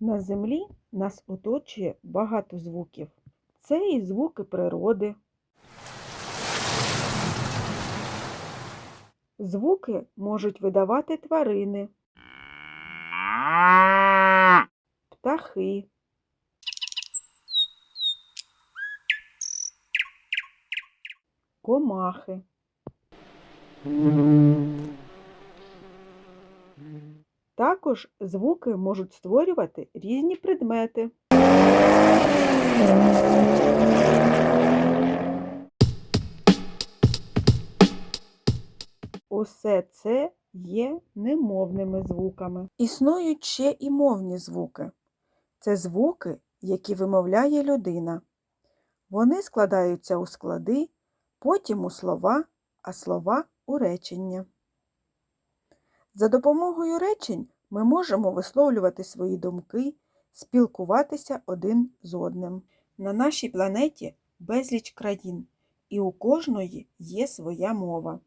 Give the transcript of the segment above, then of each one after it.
На землі нас оточує багато звуків. Це і звуки природи. Звуки можуть видавати тварини, птахи, комахи. Також звуки можуть створювати різні предмети. Усе це є немовними звуками. Існують ще і мовні звуки. Це звуки, які вимовляє людина. Вони складаються у склади, потім у слова, а слова у речення. За допомогою речень ми можемо висловлювати свої думки, спілкуватися один з одним. На нашій планеті безліч країн, і у кожної є своя мова.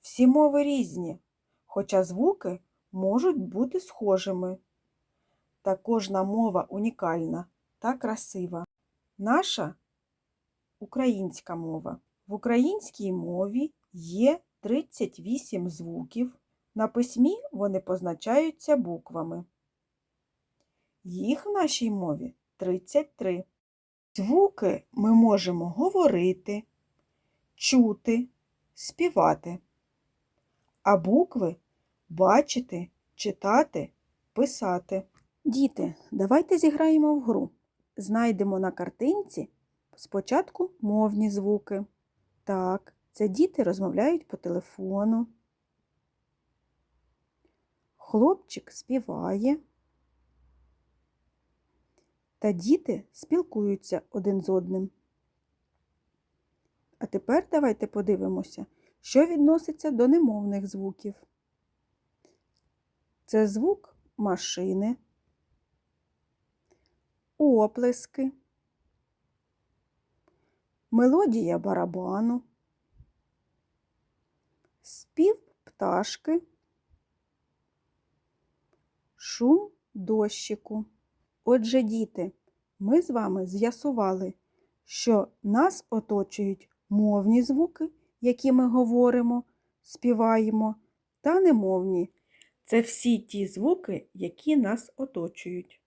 Всі мови різні, хоча звуки можуть бути схожими. Та кожна мова унікальна та красива. Наша українська мова. В українській мові є 38 звуків. На письмі вони позначаються буквами. Їх в нашій мові 33. Звуки ми можемо говорити, чути, співати, а букви бачити, читати, писати. Діти, давайте зіграємо в гру. Знайдемо на картинці спочатку мовні звуки. Так, це діти розмовляють по телефону. Хлопчик співає. Та діти спілкуються один з одним. А тепер давайте подивимося, що відноситься до немовних звуків. Це звук машини, оплески, мелодія барабану, спів пташки, шум дощику. Отже, діти, ми з вами з'ясували, що нас оточують мовні звуки, які ми говоримо, співаємо, та немовні. Це всі ті звуки, які нас оточують.